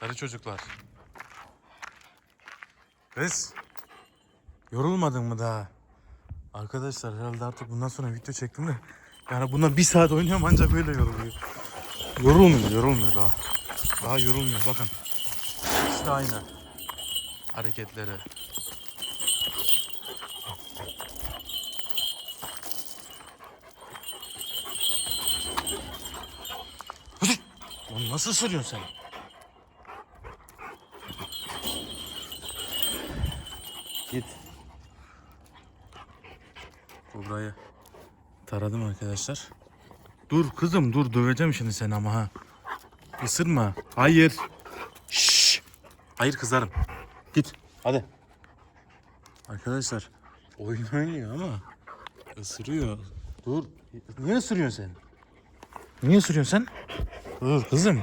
Sarı çocuklar. Kız. Yorulmadın mı daha? Arkadaşlar herhalde artık bundan sonra video çektim de. Yani bundan bir saat oynuyorum ancak böyle yoruluyor. Yorulmuyor, yorulmuyor daha. Daha yorulmuyor bakın. İşte aynı. Hareketleri. Lan nasıl sürüyorsun sen? Git. Kobra'yı taradım arkadaşlar. Dur kızım dur döveceğim şimdi seni ama ha. Isırma. Hayır. Şşş. Hayır kızarım. Git. Hadi. Arkadaşlar oyun oynuyor ama ısırıyor. Dur. Niye ısırıyorsun sen? Niye ısırıyorsun sen? Dur kızım.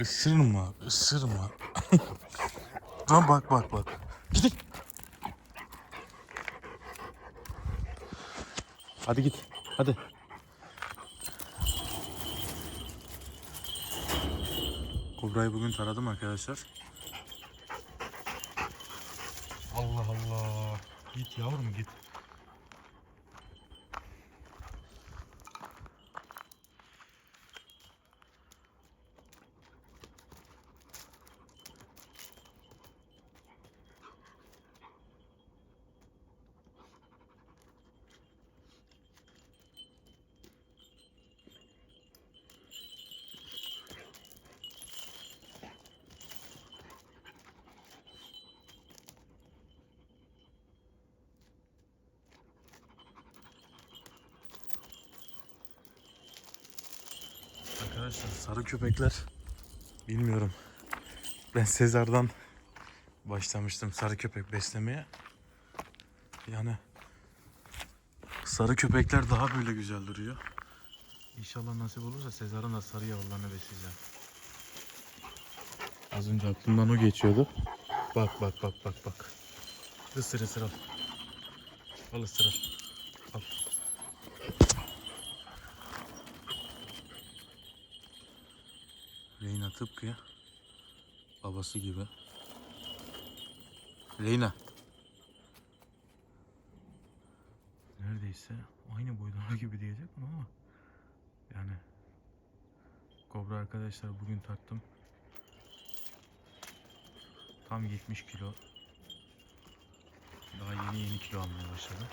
Isırma, ısırma. ha bak bak bak. Git. Hadi git. Hadi. Kobra'yı bugün taradım arkadaşlar. Allah Allah. Git yavrum git. Arkadaşlar sarı köpekler bilmiyorum. Ben Sezar'dan başlamıştım sarı köpek beslemeye. Yani sarı köpekler daha böyle güzel duruyor. İnşallah nasip olursa Sezar'ın da sarı yavrularını besleyeceğim. Az önce aklımdan o geçiyordu. Bak bak bak bak bak. Isır ısır al. Al ısır al. Tıpkı babası gibi. Leyna. Neredeyse aynı boydalar gibi diyecek ama yani Kobra arkadaşlar bugün tarttım. Tam 70 kilo. Daha yeni yeni kilo almaya başladı.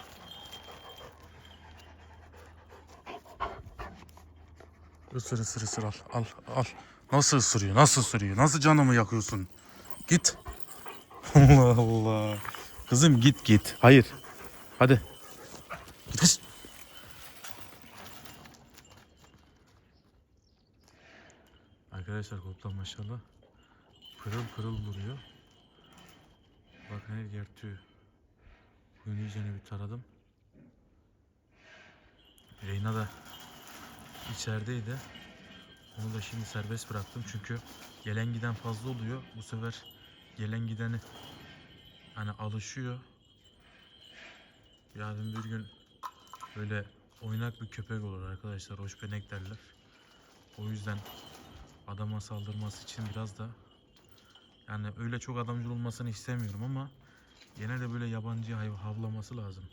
Isır ısır ısır al al al. Nasıl ısırıyor nasıl ısırıyor nasıl canımı yakıyorsun. Git. Allah Allah. Kızım git git. Hayır. Hadi. Git kız. Arkadaşlar koptan maşallah pırıl pırıl duruyor. Bakın her yer tüy. Bugün iyicene bir taradım. Reyna da içerideydi. Onu da şimdi serbest bıraktım çünkü gelen giden fazla oluyor. Bu sefer gelen gideni hani alışıyor. Yarın bir gün böyle oynak bir köpek olur arkadaşlar. Hoşbenek derler. O yüzden adama saldırması için biraz da yani öyle çok adamcıl olmasını istemiyorum ama gene de böyle yabancı hayv havlaması lazım.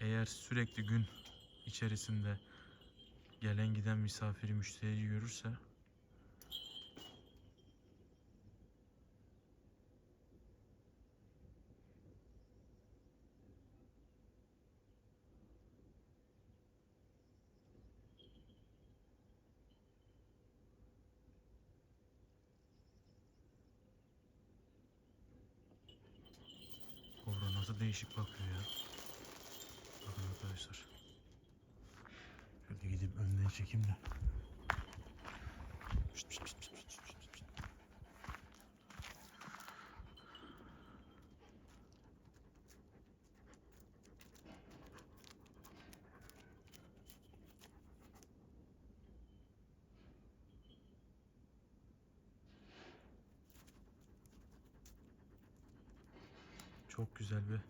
Eğer sürekli gün içerisinde gelen giden misafiri müşteriyi görürse Kobra nasıl değişik bakıyor ya. Bakın arkadaşlar. Gidip önden çekeyim de. Pişt, pişt, pişt, pişt, pişt, pişt. Çok güzel bir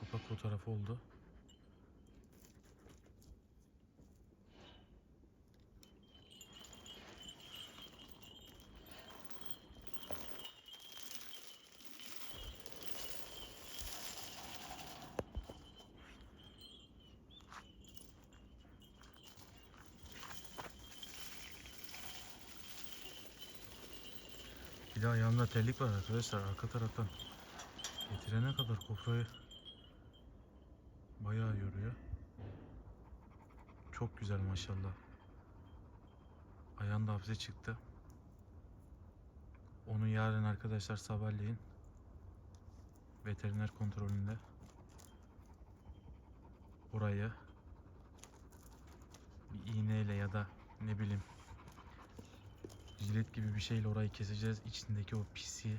kapak fotoğrafı oldu. Bir de ayağımda terlik var arkadaşlar arka taraftan. Getirene kadar kofrayı bayağı yoruyor. Çok güzel maşallah. Ayağında hapse çıktı. Onu yarın arkadaşlar sabahleyin veteriner kontrolünde burayı bir iğneyle ya da ne bileyim jilet gibi bir şeyle orayı keseceğiz. İçindeki o pisliği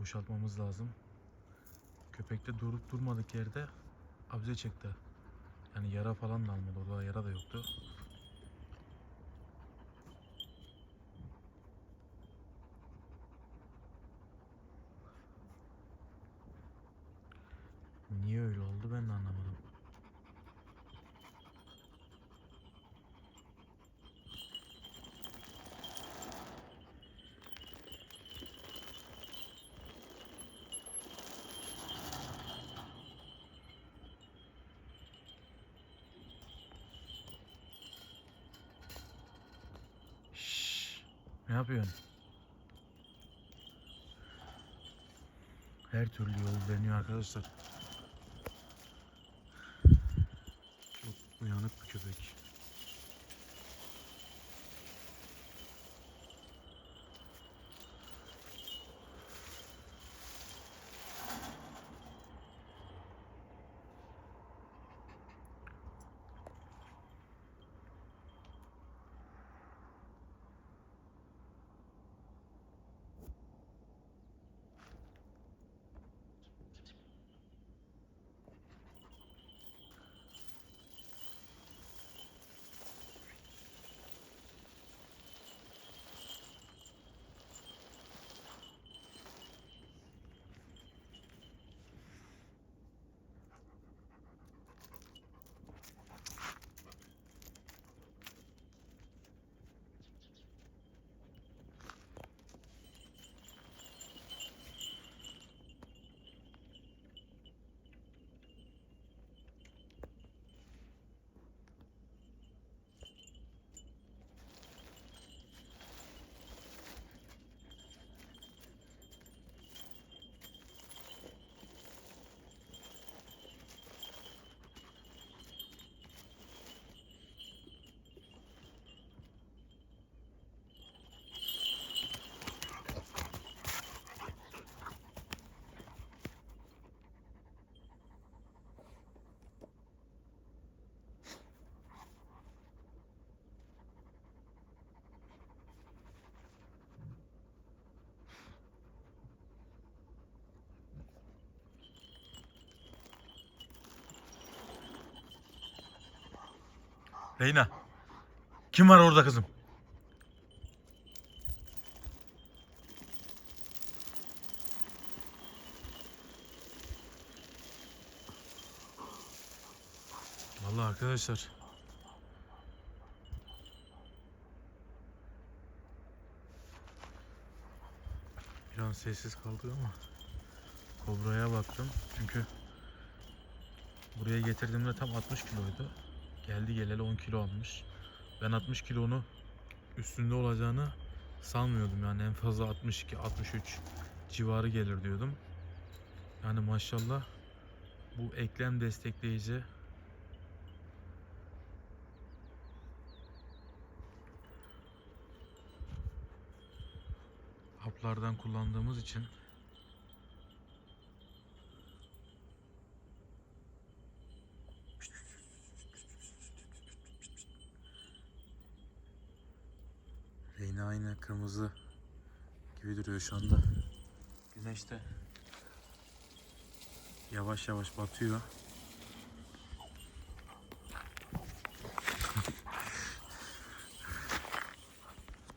boşaltmamız lazım. Köpekte durup durmadık yerde abze çıktı. Yani yara falan da almadı. Orada yara da yoktu. Niye öyle oldu ben de anlamadım. Şşş, ne yapıyorsun? Her türlü yol deniyor arkadaşlar. Çok uyanık bir köpek. Reyna. Kim var orada kızım? Vallahi arkadaşlar. Bir an sessiz kaldık ama Kobra'ya baktım çünkü buraya getirdiğimde tam 60 kiloydu. Geldi geleli 10 kilo almış. Ben 60 kilonu üstünde olacağını sanmıyordum yani en fazla 62 63 civarı gelir diyordum. Yani maşallah bu eklem destekleyici haplardan kullandığımız için Reyna aynı kırmızı gibi duruyor şu anda. Güneşte yavaş yavaş batıyor.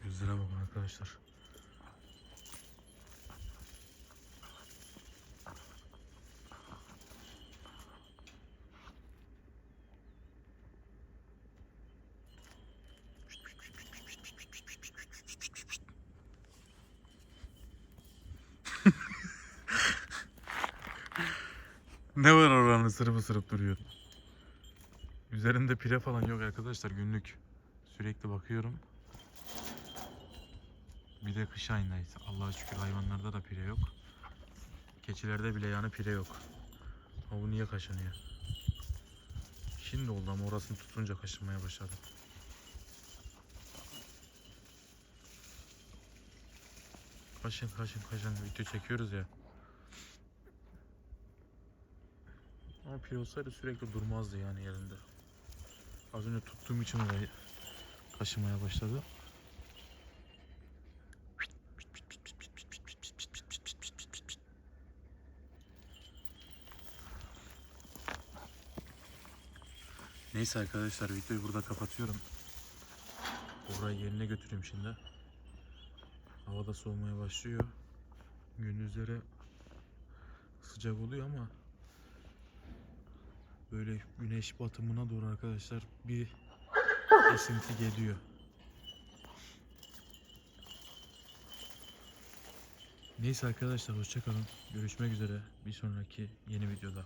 Gözlere bakın arkadaşlar. Ne var oranın ısırıp ısırıp duruyor. Üzerinde pire falan yok arkadaşlar günlük. Sürekli bakıyorum. Bir de kış ayındayız. Allah'a şükür hayvanlarda da pire yok. Keçilerde bile yani pire yok. Ha bu niye kaşınıyor? Şimdi oldu ama orasını tutunca kaşınmaya başladı. Kaşın kaşın kaşın video çekiyoruz ya. Ama pire olsaydı sürekli durmazdı yani yerinde. Az önce tuttuğum için orayı kaşımaya başladı. Neyse arkadaşlar videoyu burada kapatıyorum. Orayı yerine götüreyim şimdi. Hava da soğumaya başlıyor. Gündüzleri sıcak oluyor ama böyle güneş batımına doğru arkadaşlar bir esinti geliyor. Neyse arkadaşlar hoşçakalın. Görüşmek üzere bir sonraki yeni videoda.